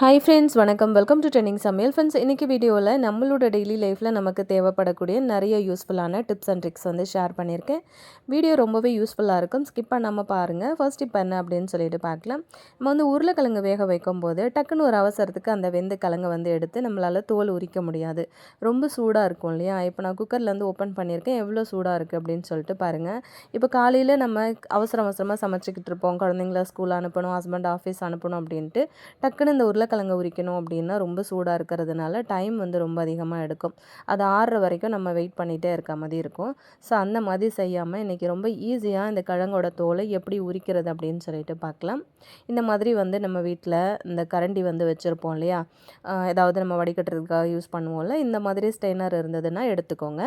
Hi friends வணக்கம். Welcome to trending சமையல் friends இன்றைக்கி வீடியோவில் நம்மளோட டெய்லி லைஃப்பில் நமக்கு தேவைப்படக்கூடிய நிறைய யூஸ்ஃபுல்லான டிப்ஸ் அண்ட் ட்ரிக்ஸ் வந்து ஷேர் பண்ணியிருக்கேன். வீடியோ ரொம்பவே யூஸ்ஃபுல்லாக இருக்கும். ஸ்கிப் பண்ணாமல் பாருங்கள் ஃபர்ஸ்ட் இப்போ என்ன அப்படின்னு சொல்லிட்டு பார்க்கலாம். நம்ம வந்து உருளைக்கிழங்கு வேக வைக்கும் போது டக்குன்னு ஒரு அவசரத்துக்கு அந்த வெந்த கிழங்கு வந்து எடுத்து நம்மளால் தோல் உரிக்க முடியாது. ரொம்ப சூடாக இருக்கும் இல்லையா? இப்போ நான் குக்கர்லேருந்து ஓப்பன் பண்ணியிருக்கேன். எவ்வளோ சூடாக இருக்குது அப்படின்னு சொல்லிட்டு பாருங்கள் இப்போ காலையில் நம்ம அவசர அவசரமாக சமைச்சிக்கிட்டு இருப்போம். குழந்தைங்கள ஸ்கூல் அனுப்பணும் ஹஸ்பண்ட் ஆஃபீஸ் அனுப்பணும் அப்படின்ட்டு டக்குன்னு இந்த உருளைக்கிழங்கு உரிக்கணும் அப்படின்னா ரொம்ப சூடாக இருக்கிறதுனால டைம் வந்து ரொம்ப அதிகமாக எடுக்கும். அது ஆறுற வரைக்கும் நம்ம வெயிட் பண்ணிகிட்டே இருக்க மாதிரி இருக்கும். ஸோ அந்த மாதிரி செய்யாமல் இன்றைக்கி ரொம்ப ஈஸியாக இந்த கிழங்கோட தோலை எப்படி உரிக்கிறது அப்படின்னு சொல்லிட்டு பார்க்கலாம். இந்த மாதிரி வந்து நம்ம வீட்டில் இந்த கரண்டி வந்து வச்சுருப்போம் இல்லையா? ஏதாவது நம்ம வடிகட்டுறதுக்காக யூஸ் பண்ணுவோம்ல இந்த மாதிரி ஸ்டெய்னர் இருந்ததுன்னா எடுத்துக்கோங்க.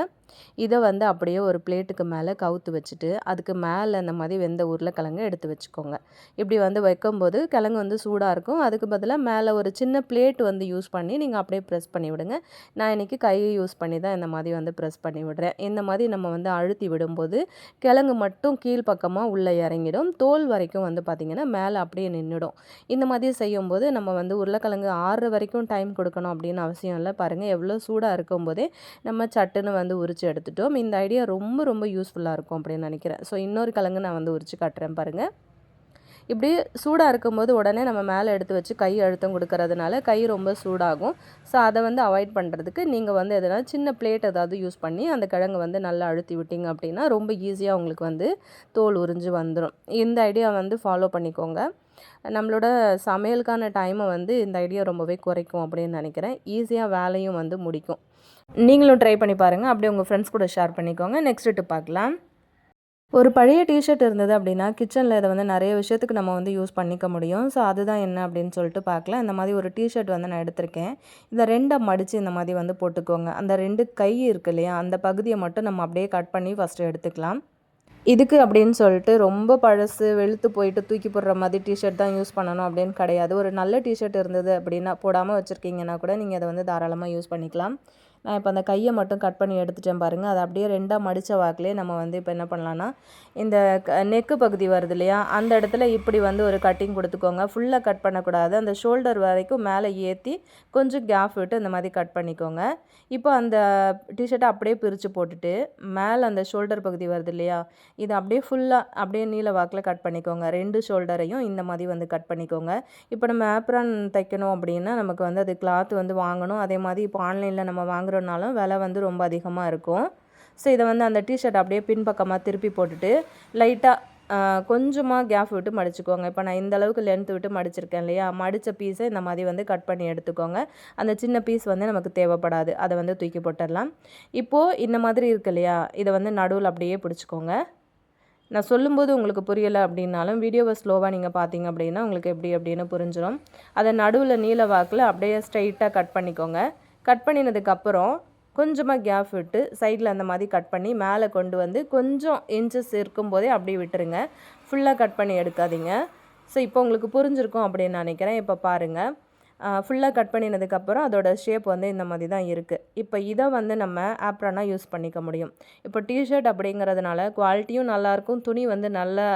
இதை வந்து அப்படியே ஒரு பிளேட்டுக்கு மேலே கவுத்து வச்சுட்டு அதுக்கு மேலே இந்த மாதிரி வெந்த உருளைக்கிழங்கு எடுத்து வச்சுக்கோங்க. இப்படி வந்து வைக்கும்போது கிழங்கு வந்து சூடாக இருக்கும். அதுக்கு பதிலாக மேலே ஒரு சின்ன பிளேட் வந்து யூஸ் பண்ணி நீங்கள் அப்படியே ப்ரெஸ் பண்ணி விடுங்க. நான் இன்றைக்கி கையை யூஸ் பண்ணி தான் இந்த மாதிரி வந்து ப்ரெஸ் பண்ணி விடுறேன். இந்த மாதிரி நம்ம வந்து அழுத்தி விடும்போது கிழங்கு மட்டும் கீழ்ப்பக்கமாக உள்ளே இறங்கிடும். தோல் வரைக்கும் வந்து பார்த்திங்கன்னா மேலே அப்படியே நின்றுடும். இந்த மாதிரி செய்யும்போது நம்ம வந்து உருளைக்கிழங்கு ஆறு வரைக்கும் டைம் கொடுக்கணும் அப்படின்னு அவசியம் இல்லை. பாருங்கள் எவ்வளோ சூடாக இருக்கும்போதே நம்ம சட்டுன்னு வந்து உரிச்சு எடுத்துட்டோம். இந்த ஐடியா ரொம்ப ரொம்ப யூஸ்ஃபுல்லாக இருக்கும் அப்படின்னு நினைக்கிறேன். ஸோ இன்னொரு கிழங்கு நான் வந்து உரிச்சு காட்டுறேன் பாருங்கள் இப்படி சூடாக இருக்கும்போது உடனே நம்ம மேலே எடுத்து வச்சு கை அழுத்தம் கொடுக்கறதுனால கை ரொம்ப சூடாகும். ஸோ அதை வந்து அவாய்ட் பண்ணுறதுக்கு நீங்கள் வந்து எதனா சின்ன பிளேட் ஏதாவது யூஸ் பண்ணி அந்த கிழங்கு வந்து நல்லா அழுத்தி விட்டிங்க அப்படின்னா ரொம்ப ஈஸியாக உங்களுக்கு வந்து தோல் உறிஞ்சு வந்துடும் இந்த ஐடியா வந்து ஃபாலோ பண்ணிக்கோங்க. நம்மளோட சமையலுக்கான டைமை வந்து இந்த ஐடியா ரொம்பவே குறைக்கும் அப்படின்னு நினைக்கிறேன். ஈஸியாக வேலையும் வந்து முடிக்கும். நீங்களும் ட்ரை பண்ணி பாருங்கள் அப்படியே உங்கள் ஃப்ரெண்ட்ஸ் கூட ஷேர் பண்ணிக்கோங்க. நெக்ஸ்ட்டு பார்க்கலாம். ஒரு பழைய டிஷர்ட் இருந்தது அப்படின்னா கிச்சனில் இதை வந்து நிறைய விஷயத்துக்கு நம்ம வந்து யூஸ் பண்ணிக்க முடியும். ஸோ அதுதான் என்ன அப்படின்னு சொல்லிட்டு பார்க்கலாம். இந்த மாதிரி ஒரு டிஷர்ட் வந்து நான் எடுத்திருக்கேன். இதை ரெண்டை மடித்து இந்த மாதிரி வந்து போட்டுக்கோங்க. அந்த ரெண்டு கை இருக்கு இல்லையா அந்த பகுதியை மட்டும் நம்ம அப்படியே கட் பண்ணி ஃபஸ்ட்டு எடுத்துக்கலாம். இதுக்கு அப்படின்னு சொல்லிட்டு ரொம்ப பழசு வெளுத்து போயிட்டு தூக்கி போடுற மாதிரி டிஷர்ட் தான் யூஸ் பண்ணணும் அப்படின்னு கிடையாது. ஒரு நல்ல டிஷர்ட் இருந்தது அப்படின்னா போடாமல் வச்சுருக்கீங்கன்னா கூட நீங்கள் அதை வந்து தாராளமாக யூஸ் பண்ணிக்கலாம். நான் இப்போ அந்த கையை மட்டும் கட் பண்ணி எடுத்துட்டேன் பாருங்கள் அதை அப்படியே ரெண்டாக மடித்த வாக்கிலே நம்ம வந்து இப்போ என்ன பண்ணலான்னா இந்த நெக்கு பகுதி வருது இல்லையா? அந்த இடத்துல இப்படி வந்து ஒரு கட்டிங் கொடுத்துக்கோங்க. ஃபுல்லாக கட் பண்ணக்கூடாது. அந்த ஷோல்டர் வரைக்கும் மேலே ஏற்றி கொஞ்சம் கேப் விட்டு இந்த மாதிரி கட் பண்ணிக்கோங்க. இப்போ அந்த டிஷர்ட்டை அப்படியே பிரித்து போட்டுட்டு மேலே அந்த ஷோல்டர் பகுதி வருது இல்லையா? இதை அப்படியே ஃபுல்லாக அப்படியே நீல வாக்கில் கட் பண்ணிக்கோங்க. ரெண்டு ஷோல்டரையும் இந்த மாதிரி வந்து கட் பண்ணிக்கோங்க. இப்போ நம்ம ஆப்ரான் தைக்கணும் அப்படின்னா நமக்கு வந்து அது கிளாத் வந்து வாங்கணும். அதே மாதிரி இப்போ ஆன்லைனில் நம்ம வாங்க வாங்குறோனாலும் விலை வந்து ரொம்ப அதிகமாக இருக்கும். ஸோ இதை வந்து அந்த டிஷர்ட் அப்படியே பின்பக்கமாக திருப்பி போட்டுட்டு லைட்டாக கொஞ்சமாக கேப் விட்டு மடிச்சுக்கோங்க. இப்போ நான் இந்த அளவுக்கு லென்த் விட்டு மடிச்சிருக்கேன் இல்லையா? மடித்த பீஸை இந்த மாதிரி வந்து கட் பண்ணி எடுத்துக்கோங்க. அந்த சின்ன பீஸ் வந்து நமக்கு தேவைப்படாது. அதை வந்து தூக்கி போட்டுடலாம். இப்போது இந்த மாதிரி இருக்கு இல்லையா? இதை வந்து நடுவில் அப்படியே பிடிச்சிக்கோங்க. நான் சொல்லும்போது உங்களுக்கு புரியலை அப்படின்னாலும் வீடியோவை ஸ்லோவாக நீங்கள் பார்த்தீங்க அப்படின்னா உங்களுக்கு எப்படி அப்படின்னு புரிஞ்சிடும் அதை நடுவில் நீல வாக்கில் அப்படியே ஸ்ட்ரைட்டாக கட் பண்ணிக்கோங்க. கட் பண்ணினதுக்கப்புறம் கொஞ்சமாக கேப் விட்டு சைடில் அந்த மாதிரி கட் பண்ணி மேலே கொண்டு வந்து கொஞ்சம் இன்ச்சஸ் இருக்கும்போதே அப்படியே விட்டுருங்க. ஃபுல்லாக கட் பண்ணி எடுக்காதீங்க. ஸோ இப்போ உங்களுக்கு புரிஞ்சிருக்கும் அப்படின்னு நினைக்கிறேன். இப்போ பாருங்கள் ஃபுல்லாக கட் பண்ணினதுக்கப்புறம் அதோட ஷேப் வந்து இந்த மாதிரி தான் இருக்குது இப்போ இதை வந்து நம்ம ஆப்ரானாக யூஸ் பண்ணிக்க முடியும். இப்போ டிஷர்ட் அப்படிங்கிறதுனால குவாலிட்டியும் நல்லாயிருக்கும் துணி வந்து நல்லா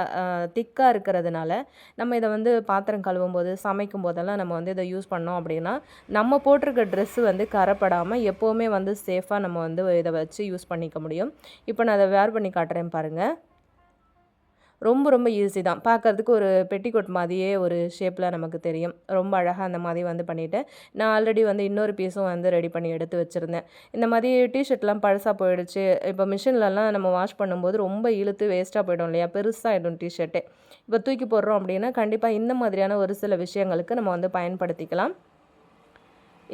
திக்காக இருக்கிறதுனால நம்ம இதை வந்து பாத்திரம் கழுவும் போது சமைக்கும் போதெல்லாம் நம்ம வந்து இதை யூஸ் பண்ணோம் அப்படின்னா நம்ம போட்டிருக்க ட்ரெஸ்ஸு வந்து கரப்படாமல் எப்போவுமே வந்து சேஃபாக நம்ம வந்து இதை வச்சு யூஸ் பண்ணிக்க முடியும். இப்போ நான் அதை வேர் பண்ணி காட்டுறேன் பாருங்கள் ரொம்ப ரொம்ப ஈஸி தான். பார்க்குறதுக்கு ஒரு பெட்டிக்கோட் மாதிரியே ஒரு ஷேப்பில் நமக்கு தெரியும். ரொம்ப அழகாக அந்த மாதிரி வந்து பண்ணிவிட்டேன் நான் ஆல்ரெடி வந்து இன்னொரு பீஸும் வந்து ரெடி பண்ணி எடுத்து வச்சுருந்தேன். இந்த மாதிரி டிஷர்ட்லாம் பழசாக போயிடுச்சு. இப்போ மிஷின்லலாம் நம்ம வாஷ் பண்ணும்போது ரொம்ப இழுத்து வேஸ்ட்டாக போயிடும் இல்லையா? பெருசாகிடும் டிஷர்ட்டே இப்போ தூக்கி போடுறோம் அப்படின்னா கண்டிப்பாக இந்த மாதிரியான ஒரு சில விஷயங்களுக்கு நம்ம வந்து பயன்படுத்திக்கலாம்.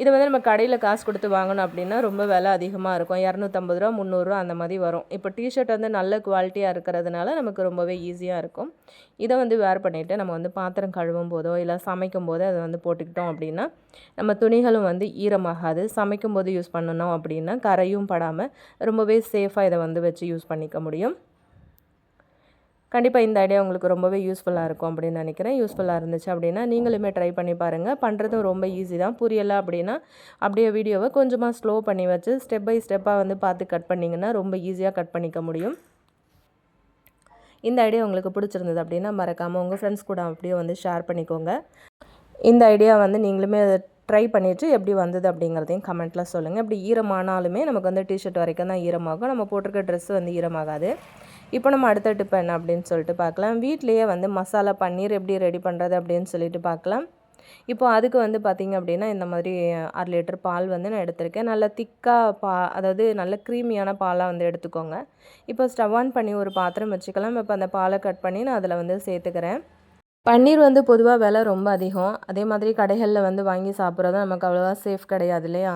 இதை வந்து நம்ம கடையில் காசு கொடுத்து வாங்கணும் அப்படின்னா ரொம்ப விலை அதிகமாக இருக்கும். இரநூத்தம்பது ரூபா முந்நூறுரூவா அந்த மாதிரி வரும். இப்போ டிஷர்ட் வந்து நல்ல குவாலிட்டியாக இருக்கிறதுனால நமக்கு ரொம்பவே ஈஸியாக இருக்கும். இதை வந்து வேர் பண்ணிவிட்டு நம்ம வந்து பாத்திரம் கழுவும் போதோ இல்லை சமைக்கும் போதோ அதை வந்து போட்டுக்கிட்டோம் அப்படின்னா நம்ம துணிகளும் வந்து ஈரமாகாது. சமைக்கும் போது யூஸ் பண்ணணும் அப்படின்னா கரையும் படாமல் ரொம்பவே சேஃபாக இதை வந்து வச்சு யூஸ் பண்ணிக்க முடியும். கண்டிப்பாக இந்த ஐடியா உங்களுக்கு ரொம்பவே யூஸ்ஃபுல்லாக இருக்கும் அப்படின்னு நினைக்கிறேன். யூஸ்ஃபுல்லாக இருந்துச்சு அப்படின்னா நீங்களுமே ட்ரை பண்ணி பாருங்கள் பண்ணுறதும் ரொம்ப ஈஸி தான். புரியலை அப்படின்னா அப்படியே வீடியோவை கொஞ்சமாக ஸ்லோ பண்ணி வச்சு ஸ்டெப் பை ஸ்டெப்பாக வந்து பார்த்து கட் பண்ணிங்கன்னா ரொம்ப ஈஸியாக கட் பண்ணிக்க முடியும். இந்த ஐடியா உங்களுக்கு பிடிச்சிருந்தது அப்படின்னா மறக்காமல் உங்கள் ஃப்ரெண்ட்ஸ் கூட அப்படியே வந்து ஷேர் பண்ணிக்கோங்க. இந்த ஐடியா வந்து நீங்களுமே ட்ரை பண்ணிவிட்டு எப்படி வந்தது அப்படிங்கிறதையும் கமெண்ட்டில் சொல்லுங்கள் இப்படி ஈரமானாலுமே நமக்கு வந்து டிஷர்ட் வரைக்கும் தான் ஈரமாகும். நம்ம போட்டிருக்க ட்ரெஸ் வந்து ஈரமாகாது. இப்போ நம்ம அடுத்த டிப் என்ன அப்படின்னு சொல்லிட்டு பார்க்கலாம். வீட்லேயே வந்து மசாலா பன்னீர் எப்படி ரெடி பண்ணுறது அப்படின்னு சொல்லிட்டு பார்க்கலாம். இப்போ அதுக்கு வந்து பார்த்திங்க அப்படின்னா இந்த மாதிரி அரை லிட்டர் பால் வந்து நான் எடுத்திருக்கேன். நல்லா திக்காக பா அதாவது நல்ல க்ரீமியான பாலாக வந்து எடுத்துக்கோங்க. இப்போ ஸ்டவ் ஆன் பண்ணி ஒரு பாத்திரம் வச்சுக்கலாம். இப்போ அந்த பாலை கட் பண்ணி நான் அதில் வந்து சேர்த்துக்கிறேன். பன்னீர் வந்து பொதுவாக விலை ரொம்ப அதிகம். அதே மாதிரி கடைகளில் வந்து வாங்கி சாப்பிட்றதும் நமக்கு அவ்வளோவா சேஃப் கிடையாது இல்லையா?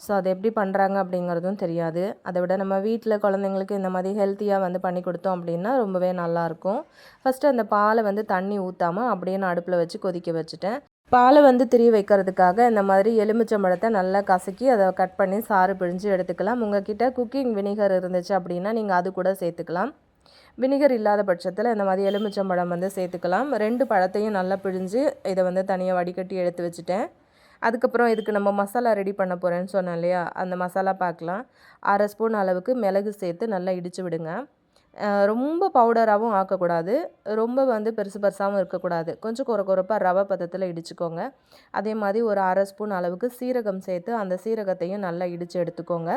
ஸோ அதை எப்படி பண்ணுறாங்க அப்படிங்கிறதும் தெரியாது. அதை விட நம்ம வீட்டில் குழந்தைங்களுக்கு இந்த மாதிரி ஹெல்த்தியாக வந்து பண்ணி கொடுத்தோம் அப்படின்னா ரொம்பவே நல்லாயிருக்கும் ஃபஸ்ட்டு அந்த பாலை வந்து தண்ணி ஊற்றாமல் அப்படியே நான் அடுப்பில் வச்சு கொதிக்க வச்சுட்டேன். பாலை வந்து திரி வைக்கிறதுக்காக இந்த மாதிரி எலுமிச்சம்பழத்தை நல்லா கசக்கி அதை கட் பண்ணி சாறு பிழிஞ்சு எடுத்துக்கலாம். உங்ககிட்ட குக்கிங் வினிகர் இருந்துச்சு அப்படின்னா நீங்கள் அது கூட சேர்த்துக்கலாம். வினிகர் இல்லாத பட்சத்தில் இந்த மாதிரி எலுமிச்சம்பழம் வந்து சேர்த்துக்கலாம். ரெண்டு பழத்தையும் நல்லா பிழிஞ்சு இதை வந்து தனியாக வடிகட்டி எடுத்து வச்சுட்டேன். அதுக்கப்புறம் இதுக்கு நம்ம மசாலா ரெடி பண்ண போகிறேன்னு சொன்னேன் இல்லையா? அந்த மசாலா பார்க்கலாம் அரை ஸ்பூன் அளவுக்கு மிளகு சேர்த்து நல்லா இடித்து விடுங்க. ரொம்ப பவுடராகவும் ஆக்கக்கூடாது. ரொம்ப வந்து பெருசு பெருசாகவும் இருக்கக்கூடாது. கொஞ்சம் குறை குறைப்பாக ரவை பதத்தில் இடிச்சுக்கோங்க. அதே மாதிரி ஒரு அரை ஸ்பூன் அளவுக்கு சீரகம் சேர்த்து அந்த சீரகத்தையும் நல்லா இடித்து எடுத்துக்கோங்க.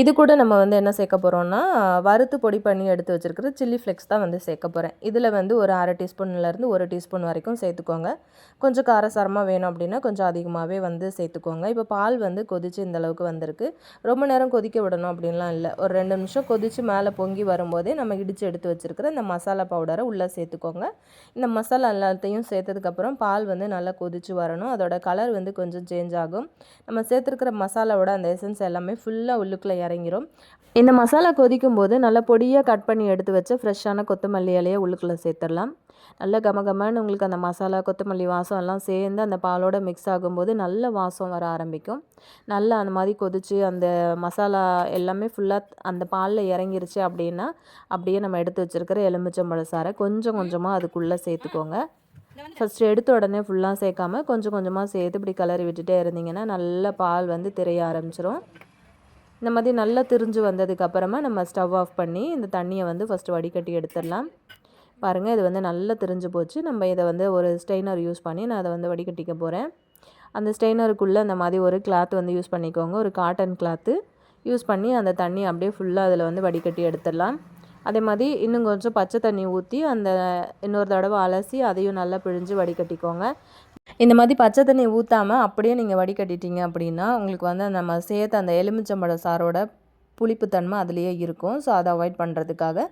இது கூட நம்ம வந்து என்ன சேர்க்க போகிறோம்னா வறுத்து பொடி பண்ணி எடுத்து வச்சுருக்கிற சில்லி ஃப்ளெக்ஸ் தான் வந்து சேர்க்க போகிறேன் இதில் வந்து ஒரு அரை டீஸ்பூன்லேருந்து ஒரு டீஸ்பூன் வரைக்கும் சேர்த்துக்கோங்க. கொஞ்சம் காரசாரமாக வேணும் அப்படின்னா கொஞ்சம் அதிகமாகவே வந்து சேர்த்துக்கோங்க. இப்போ பால் வந்து கொதித்து இந்த அளவுக்கு வந்திருக்கு. ரொம்ப நேரம் கொதிக்க விடணும் அப்படின்லாம் இல்லை. ஒரு ரெண்டு நிமிஷம் கொதித்து மேலே பொங்கி வரும்போதே நம்ம இடித்து எடுத்து வச்சுருக்கிற இந்த மசாலா பவுடரை உள்ளே சேர்த்துக்கோங்க. இந்த மசாலா எல்லாத்தையும் சேர்த்ததுக்கப்புறம் பால் வந்து நல்லா கொதித்து வரணும். அதோட கலர் வந்து கொஞ்சம் சேஞ்ச் ஆகும். நம்ம சேர்த்துருக்கிற மசாலாவோட அந்த எசன்ஸ் எல்லாமே ஃபுல்லாக உள்ளு உள்ளுக்குள்ளே இறங்கிரும். இந்த மசாலா கொதிக்கும் போது நல்லா பொடியாக கட் பண்ணி எடுத்து வச்சு ஃப்ரெஷ்ஷான கொத்தமல்லி இலையை உள்ளுக்குள்ளே சேர்த்துடலாம். நல்ல கமகமன்னு உங்களுக்கு அந்த மசாலா கொத்தமல்லி வாசம் எல்லாம் சேர்ந்து அந்த பாலோட மிக்ஸ் ஆகும்போது நல்ல வாசம் வர ஆரம்பிக்கும். நல்லா அந்த மாதிரி கொதித்து அந்த மசாலா எல்லாமே ஃபுல்லாக அந்த பாலில் இறங்கிருச்சு அப்படின்னா அப்படியே நம்ம எடுத்து வச்சுருக்கிற எலுமிச்சம்பழ சாரை கொஞ்சம் கொஞ்சமாக அதுக்குள்ளே சேர்த்துக்கோங்க. ஃபஸ்ட்டு எடுத்த உடனே ஃபுல்லாக சேர்க்காம கொஞ்சம் கொஞ்சமாக சேர்த்து இப்படி கலரி விட்டுட்டே இருந்தீங்கன்னா நல்ல பால் வந்து தெரிய ஆரம்பிச்சிரும். இந்த மாதிரி நல்லா திரிஞ்சு வந்ததுக்கப்புறமா நம்ம ஸ்டவ் ஆஃப் பண்ணி இந்த தண்ணியை வந்து ஃபஸ்ட்டு வடிகட்டி எடுத்துடலாம். பாருங்கள் இது வந்து நல்லா திரிஞ்சு போச்சு. நம்ம இதை வந்து ஒரு ஸ்டெய்னர் யூஸ் பண்ணி நான் அதை வந்து வடிகட்டிக்க போகிறேன் அந்த ஸ்டெய்னருக்குள்ளே அந்த மாதிரி ஒரு கிளாத் வந்து யூஸ் பண்ணிக்கோங்க. ஒரு காட்டன் கிளாத்து யூஸ் பண்ணி அந்த தண்ணி அப்படியே ஃபுல்லாக அதில் வந்து வடிகட்டி எடுத்துடலாம். அதே மாதிரி இன்னும் கொஞ்சம் பச்சை தண்ணி ஊற்றி அந்த இன்னொரு தடவை அலசி அதையும் நல்லா பிழிஞ்சு வடிகட்டிக்கோங்க. இந்த மாதிரி பச்சை தண்ணி ஊற்றாமல் அப்படியே நீங்கள் வடிகட்டிட்டீங்க அப்படின்னா உங்களுக்கு வந்து நம்ம சேர்த்த அந்த எலுமிச்சம்பழ சாரோட புளிப்புத்தன்மை அதுலேயே இருக்கும். ஸோ அதை அவாய்ட் பண்ணுறதுக்காக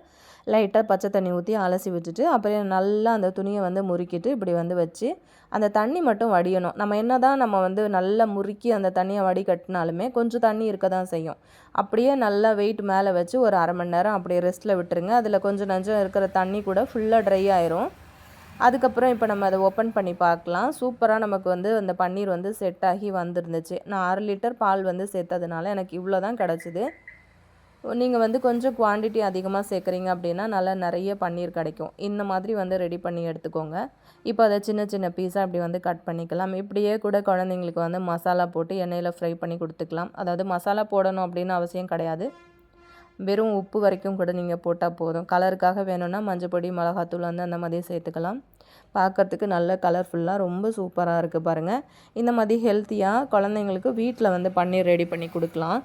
லைட்டாக பச்சை தண்ணி ஊற்றி அலசி வச்சுட்டு அப்புறம் நல்லா அந்த துணியை வந்து முறுக்கிட்டு இப்படி வந்து வச்சு அந்த தண்ணி மட்டும் வடியணும். நம்ம என்ன தான் நம்ம வந்து நல்லா முறுக்கி அந்த தண்ணியை வடிகட்டினாலுமே கொஞ்சம் தண்ணி இருக்க தான் செய்யும். அப்படியே நல்லா வெயிட் மேலே வச்சு ஒரு அரை மணி நேரம் அப்படியே ரெஸ்ட்டில் விட்டுருங்க. அதில் கொஞ்சம் நஞ்சம் இருக்கிற தண்ணி கூட ஃபுல்லாக ட்ரை ஆயிரும். அதுக்கப்புறம் இப்போ நம்ம அதை ஓப்பன் பண்ணி பார்க்கலாம். சூப்பராக நமக்கு வந்து அந்த பன்னீர் வந்து செட் ஆகி வந்துருந்துச்சு. நான் அரை லிட்டர் பால் வந்து சேர்த்ததுனால எனக்கு இவ்வளோ தான் கிடச்சிது. நீங்கள் வந்து கொஞ்சம் குவான்டிட்டி அதிகமாக சேர்க்குறீங்க அப்படின்னா நல்லா நிறைய பன்னீர் கிடைக்கும். இந்த மாதிரி வந்து ரெடி பண்ணி எடுத்துக்கோங்க. இப்போ அதை சின்ன சின்ன பீஸாக இப்படி வந்து கட் பண்ணிக்கலாம். இப்படியே கூட குழந்தைங்களுக்கு வந்து மசாலா போட்டு எண்ணெயில் ஃப்ரை பண்ணி கொடுத்துக்கலாம். அதாவது மசாலா போடணும் அப்படின்னு அவசியம் கிடையாது. வெறும் உப்பு வரைக்கும் கூட நீங்கள் போட்டால் போதும். கலருக்காக வேணும்னா மஞ்சள் பொடி மிளகாத்தூள் வந்து அந்த மாதிரி சேர்த்துக்கலாம். பார்க்குறதுக்கு நல்ல கலர்ஃபுல்லாக ரொம்ப சூப்பராக இருக்குது பாருங்கள் இந்த மாதிரி ஹெல்த்தியாக குழந்தைங்களுக்கு வீட்டில் வந்து பன்னீர் ரெடி பண்ணி கொடுக்கலாம்.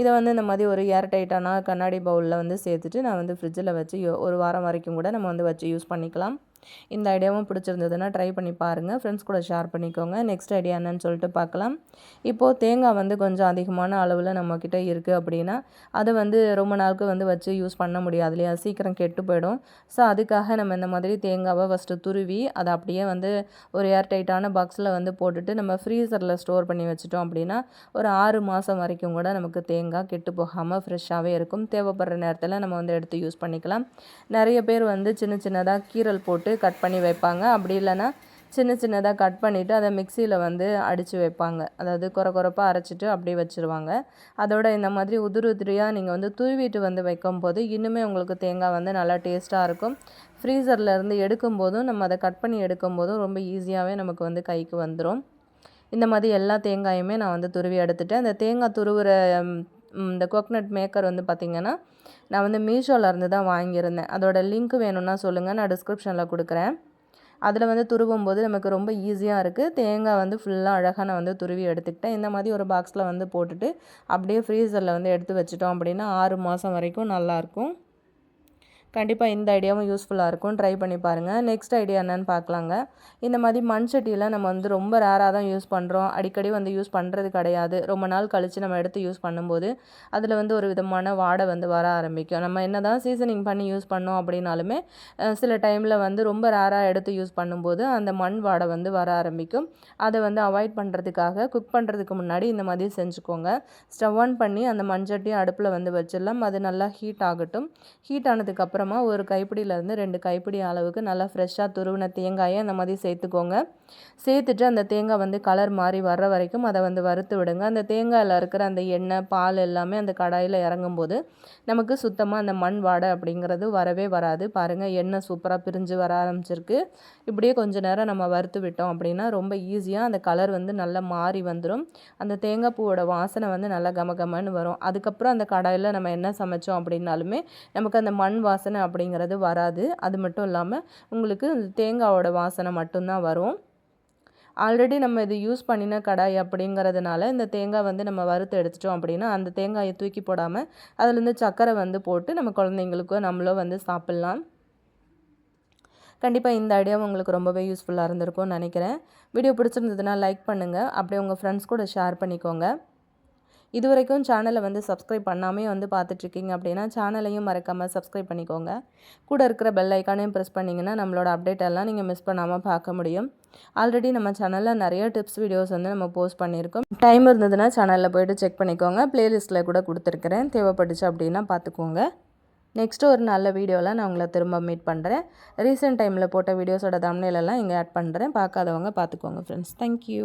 இதை வந்து இந்த மாதிரி ஒரு ஏர் டைட்டான கண்ணாடி பவுலில் வந்து சேர்த்துட்டு நான் வந்து ஃப்ரிட்ஜில் வச்சு ஒரு வாரம் வரைக்கும் கூட நம்ம வந்து வச்சு யூஸ் பண்ணிக்கலாம். இந்த ஐடியாவும் பிடிச்சிருந்ததுன்னா ட்ரை பண்ணி பாருங்கள் ஃப்ரெண்ட்ஸ் கூட ஷேர் பண்ணிக்கோங்க. நெக்ஸ்ட் ஐடியா என்னன்னு சொல்லிட்டு பார்க்கலாம். இப்போது தேங்காய் வந்து கொஞ்சம் அதிகமான அளவில் நம்மக்கிட்ட இருக்குது அப்படின்னா அதை வந்து ரொம்ப நாளுக்கு வந்து வச்சு யூஸ் பண்ண முடியாது இல்லையா? சீக்கிரம் கெட்டு போயிடும். ஸோ அதுக்காக நம்ம இந்த மாதிரி தேங்காவை ஃபஸ்ட்டு துருவி அதை அப்படியே வந்து ஒரு ஏர் டைட்டான பாக்ஸில் வந்து போட்டுட்டு நம்ம ஃப்ரீசரில் ஸ்டோர் பண்ணி வச்சுட்டோம் அப்படின்னா ஒரு ஆறு மாதம் வரைக்கும் கூட நமக்கு தேங்காய் கெட்டு போகாமல் ஃப்ரெஷ்ஷாகவே இருக்கும். தேவைப்படுற நேரத்தில் நம்ம வந்து எடுத்து யூஸ் பண்ணிக்கலாம். நிறைய பேர் வந்து சின்ன சின்னதாக கீரல் போட்டு கட் பண்ணி வைப்பாங்க. அப்படி இல்லைன்னா சின்ன சின்னதாக கட் பண்ணிவிட்டு அதை மிக்சியில் வந்து அடித்து வைப்பாங்க. அதாவது குறை குறைப்பாக அரைச்சிட்டு அப்படியே வச்சுருவாங்க. அதோட இந்த மாதிரி உதிரி உதிரியாக நீங்கள் வந்து துருவிட்டு வந்து வைக்கும் போது இன்னுமே உங்களுக்கு தேங்காய் வந்து நல்லா டேஸ்ட்டாக இருக்கும். ஃப்ரீசரில் இருந்து எடுக்கும்போதும் நம்ம அதை கட் பண்ணி எடுக்கும்போதும் ரொம்ப ஈஸியாகவே நமக்கு வந்து கைக்கு வந்துடும் இந்த மாதிரி எல்லா தேங்காயுமே நான் வந்து துருவி எடுத்துட்டேன். அந்த தேங்காய் துருவுற இந்த கோக்னட் மேக்கர் வந்து பார்த்திங்கன்னா நான் வந்து மீஷோலேருந்து இருந்து தான் வாங்கியிருந்தேன். அதோடய லிங்க் வேணும்னா சொல்லுங்கள் நான் டிஸ்கிரிப்ஷனில் கொடுக்குறேன். அதில் வந்து துருவும் போது நமக்கு ரொம்ப ஈஸியாக இருக்குது தேங்காய் வந்து ஃபுல்லாக அழகாக நான் வந்து துருவி எடுத்துக்கிட்டேன். இந்த மாதிரி ஒரு பாக்ஸில் வந்து போட்டுட்டு அப்படியே ஃப்ரீசரில் வந்து எடுத்து வச்சிட்டோம் அப்படின்னா ஆறு மாதம் வரைக்கும் நல்லாயிருக்கும் கண்டிப்பாக இந்த ஐடியாவும் யூஸ்ஃபுல்லாக இருக்கும். ட்ரை பண்ணி பாருங்கள் நெக்ஸ்ட் ஐடியா என்னென்னு பார்க்கலாங்க இந்த மாதிரி மண் சட்டியில் நம்ம வந்து ரொம்ப ரேராக தான் யூஸ் பண்ணுறோம் அடிக்கடி வந்து யூஸ் பண்ணுறது கிடையாது. ரொம்ப நாள் கழித்து நம்ம எடுத்து யூஸ் பண்ணும்போது அதில் வந்து ஒரு விதமான வாடை வந்து வர ஆரம்பிக்கும். நம்ம என்ன தான் சீசனிங் பண்ணி யூஸ் பண்ணோம் அப்படின்னாலுமே சில டைமில் வந்து ரொம்ப ரேராக எடுத்து யூஸ் பண்ணும்போது அந்த மண் வாடை வந்து வர ஆரம்பிக்கும். அதை வந்து அவாய்ட் பண்ணுறதுக்காக குக் பண்ணுறதுக்கு முன்னாடி இந்த மாதிரி செஞ்சுக்கோங்க. ஸ்டவ் ஆன் பண்ணி அந்த மண் சட்டியும் அடுப்பில் வந்து வச்சிடலாம். அது நல்லா ஹீட் ஆகட்டும். ஹீட் ஆனதுக்கப்புறம் அப்புறமா ஒரு கைப்பிடியிலேருந்து ரெண்டு கைப்பிடி அளவுக்கு நல்லா ஃப்ரெஷ்ஷாக துருவின தேங்காயை அந்த மாதிரி சேர்த்துக்கோங்க. சேர்த்துட்டு அந்த தேங்காய் வந்து கலர் மாறி வர்ற வரைக்கும் அதை வந்து வறுத்து விடுங்க. அந்த தேங்காயில் இருக்கிற அந்த எண்ணெய் பால் எல்லாமே அந்த கடாயில் இறங்கும்போது நமக்கு சுத்தமாக அந்த மண் வாடை அப்படிங்கிறது வரவே வராது. பாருங்கள் எண்ணெய் சூப்பராக பிரிஞ்சு வர ஆரம்பிச்சிருக்கு. இப்படியே கொஞ்சம் நேரம் நம்ம வறுத்து விட்டோம் அப்படின்னா ரொம்ப ஈஸியாக அந்த கலர் வந்து நல்லா மாறி வந்துடும் அந்த தேங்காய் பூவோட வாசனை வந்து நல்லா கமகமன்னு வரும். அதுக்கப்புறம் அந்த கடாயில் நம்ம என்ன சமைச்சோம் அப்படின்னாலுமே நமக்கு அந்த மண் வாசனை வாசனை அப்படிங்கிறது வராது. அது மட்டும் இல்லாமல் உங்களுக்கு தேங்காவோட வாசனை மட்டும்தான் வரும். ஆல்ரெடி நம்ம இது யூஸ் பண்ணின கடாய் அப்படிங்கிறதுனால இந்த தேங்காய் வந்து நம்ம வறுத்து எடுத்துட்டோம் அப்படின்னா அந்த தேங்காயை தூக்கி போடாமல் அதுலேருந்து சர்க்கரை வந்து போட்டு நம்ம குழந்தைங்களுக்கோ நம்மளோ வந்து சாப்பிட்லாம். கண்டிப்பாக இந்த ஐடியா உங்களுக்கு ரொம்பவே யூஸ்ஃபுல்லாக இருந்திருக்கும்னு நினைக்கிறேன். வீடியோ பிடிச்சிருந்ததுன்னா லைக் பண்ணுங்கள் அப்படியே உங்கள் ஃப்ரெண்ட்ஸ் கூட ஷேர் பண்ணிக்கோங்க. இது வரைக்கும் சேனலை வந்து சப்ஸ்கிரைப் பண்ணாமே வந்து பார்த்துட்ருக்கீங்க அப்படின்னா சேனலையும் மறக்காமல் சப்ஸ்கிரைப் பண்ணிக்கோங்க. கூட இருக்கிற பெல் ஐக்கானையும் ப்ரெஸ் பண்ணிங்கன்னா நம்மளோட அப்டேட் எல்லாம் நீங்கள் மிஸ் பண்ணாமல் பார்க்க முடியும். ஆல்ரெடி நம்ம சேனலில் நிறைய டிப்ஸ் வீடியோஸ் வந்து நம்ம போஸ்ட் பண்ணியிருக்கோம். டைம் இருந்ததுன்னா சேனலில் போய்ட்டு செக் பண்ணிக்கோங்க. ப்ளேலிஸ்ட்டில் கூட கொடுத்துருக்குறேன். தேவைப்பட்டுச்சு அப்படின்னா பார்த்துக்கோங்க. நெக்ஸ்ட்டு ஒரு நல்ல வீடியோவில் நான் உங்களை திரும்ப மீட் பண்ணுறேன் ரீசெண்ட் டைமில் போட்ட வீடியோஸோட தமிழிலெல்லாம் இங்கே ஆட் பண்ணுறேன் பார்க்காதவங்க பார்த்துக்கோங்க ஃப்ரெண்ட்ஸ் தேங்க்யூ